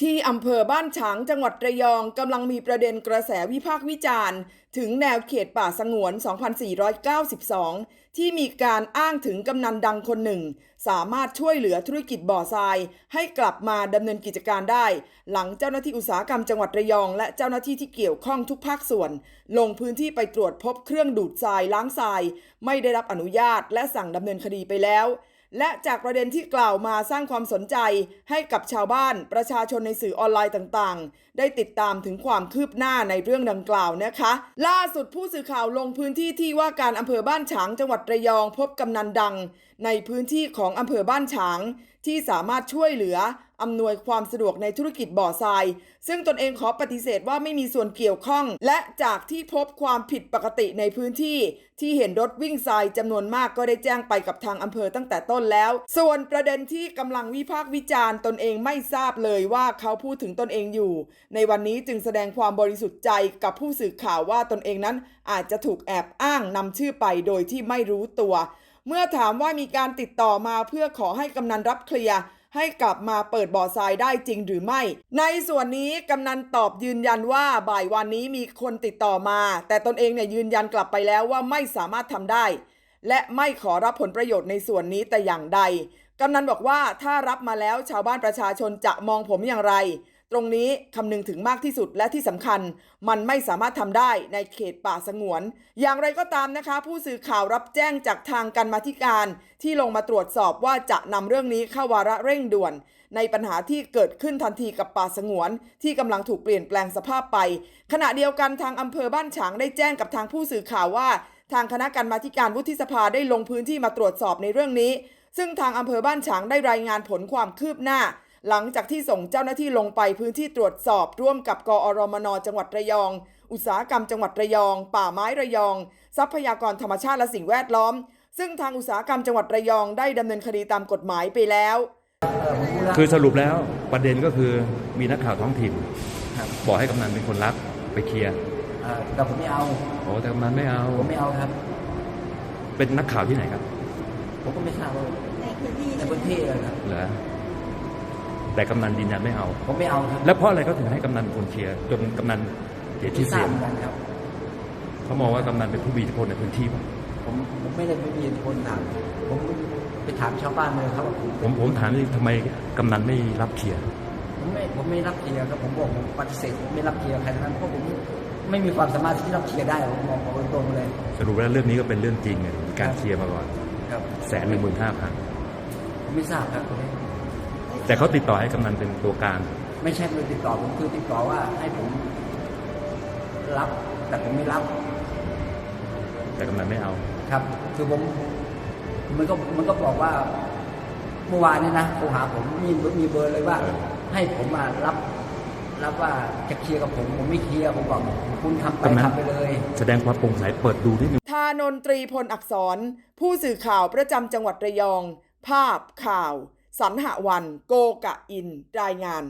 ที่อำเภอบ้านฉางจังหวัดระยองกำลังมีประเด็นกระแสวิพากษ์วิจารณ์ ถึงแนวเขตป่าสงวน 2492 ที่มีการอ้างถึงกำนันดังคนหนึ่ง สามารถช่วยเหลือธุรกิจบ่อทราย ให้กลับมาดำเนินกิจการได้ หลังเจ้าหน้าที่อุตสาหกรรมจังหวัดระยอง และเจ้าหน้าที่ที่เกี่ยวข้องทุกภาคส่วน ลงพื้นที่ไปตรวจพบเครื่องดูดทรายล้างทราย ไม่ได้รับอนุญาตและสั่งดำเนินคดีไปแล้ว และจากประเด็นที่กล่าวมาสร้างความสนใจให้กับชาวบ้านประชาชนในสื่อออนไลน์ต่างๆ ได้ติดตามถึงความคืบหน้าในเรื่องดังกล่าวนะคะ ล่าสุดผู้สื่อข่าวลงพื้นที่ที่ว่าการอำเภอบ้านฉางจังหวัดระยองพบกำนันดัง ในพื้นที่ของอำเภอบ้านฉางที่สามารถช่วยเหลือ อำนวยความสะดวกในธุรกิจบ่อทราย ซึ่งตนเองขอปฏิเสธว่าไม่มีส่วนเกี่ยวข้อง และจากที่พบความผิดปกติในพื้นที่ ที่เห็นรถวิ่งทรายจำนวนมากก็ได้แจ้งไปกับทางอำเภอตั้งแต่ต้นแล้ว ส่วนประเด็นที่กำลังวิพากษ์วิจารณ์ตนเองไม่ทราบเลยว่าเขาพูดถึงตนเองอยู่ ในวันนี้จึงแสดงความบริสุทธิ์ใจกับผู้สื่อข่าวว่าตนเองนั้น อาจจะถูกแอบอ้างนำชื่อไปโดยที่ไม่รู้ตัว เมื่อถามว่ามีการติดต่อมาเพื่อขอให้กำนันรับเคลียร์ ให้กลับมาเปิดบ่อทรายได้จริงหรือไม่ ในส่วนนี้กำนันตอบยืนยันว่าบ่ายวันนี้มีคนติดต่อมา แต่ตนเองเนี่ยยืนยันกลับไปแล้วว่าไม่สามารถทำได้ และไม่ขอรับผลประโยชน์ในส่วนนี้แต่อย่างใดกำนันบอกว่าถ้ารับมาแล้วชาวบ้านประชาชนจะมองผมอย่างไร ตรงนี้คำนึงถึงมากที่สุดและที่สำคัญ มันไม่สามารถทำได้ในเขตป่าสงวน อย่างไรก็ตามนะคะ ผู้สื่อข่าวรับแจ้งจากทางการมาธิการ ที่ลงมาตรวจสอบว่าจะนำเรื่องนี้เข้าวาระเร่งด่วน ในปัญหาที่เกิดขึ้นทันทีกับป่าสงวน ที่กำลังถูกเปลี่ยนแปลงสภาพไป ขณะเดียวกันทางอำเภอบ้านฉางได้แจ้งกับทางผู้สื่อข่าวว่า ทางคณะกรรมาการวุฒิสภาได้ลงพื้นที่มาตรวจสอบในเรื่องนี้ ซึ่งทางอำเภอบ้านฉางได้รายงานผลความคืบหน้า หลังจากที่ส่งเจ้าหน้าที่ลงไปพื้นที่ตรวจสอบร่วมกับกอรมนจังหวัดระยอง อุตสาหกรรมจังหวัดระยอง ป่าไม้ระยอง ทรัพยากรธรรมชาติและสิ่งแวดล้อม ซึ่งทางอุตสาหกรรมจังหวัดระยองได้ดำเนินคดีตามกฎหมายไปแล้ว คือสรุปแล้วประเด็นก็คือมีนักข่าวท้องถิ่นครับบอกให้กำนันเป็นคนรับไปเคลียร์เอ่อแต่ผมไม่เอาโอ้แต่กำนันไม่เอาผมไม่เอาครับ เป็นนักข่าวที่ไหนครับ ผมก็ไม่ทราบว่าในพื้นที่ในพื้นที่เลยครับเหรอ แต่กำนันยืนยันไม่เอา ผมไม่เอาครับแล้วเพราะอะไรเขาถึงให้กำนันเป็นคนเคลียร์จนกำนันเสียไม่ชื่อทราเสีบยงเหมือนกันครับ เขามองว่ากำนันเป็นผู้มีอิทธิพลในพื้นที่ป่ะผมผมไม่ได้ไม่มีคนถามผมไปถามชาวบ้านเลยครับว่าผมผมผมถามนี่ทำไมกำนันไม่รับเคลียร์ผมไม่ผมไม่รับเคลียร์ครับผมบอกผมปฏิเสธผมไม่รับเคลียร์ใครทั้งนั้นเพราะผมไม่มีความสามารถที่รับเคลียร์ได้ผมบอกบอกตรงๆเลยสรุปแล้วเรื่องนี้ก็เป็นเรื่องจริงไงมีการเคลียร์มาก่อนครับแสนหนึ่งหมื่นห้าพัน ผมไม่ทราบครับ แต่เขาติดต่อให้กำนันเป็นตัวกลางไม่ใช่เลยติดต่อผมคือติดต่อว่าให้ผมรับ แต่ผมไม่รับแต่กำนันไม่เอาครับ คือผมมันก็มันก็บอกว่าเมื่อวานนี้นะโทรหาผมมีมีเบอร์เลยว่าเออให้ผมมารับ รับว่าจะเคลียร์กับผมผมไม่เคลียร์ผมบอกคุณทำไปกำนันทำไปเลย แสดงความโปร่งใสเปิดดูนิดนึงทานนตรีพลอักษร ผู้สื่อข่าวประจำจังหวัดระยอง ภาพข่าว สันหวัน โกกะอิน รายงาน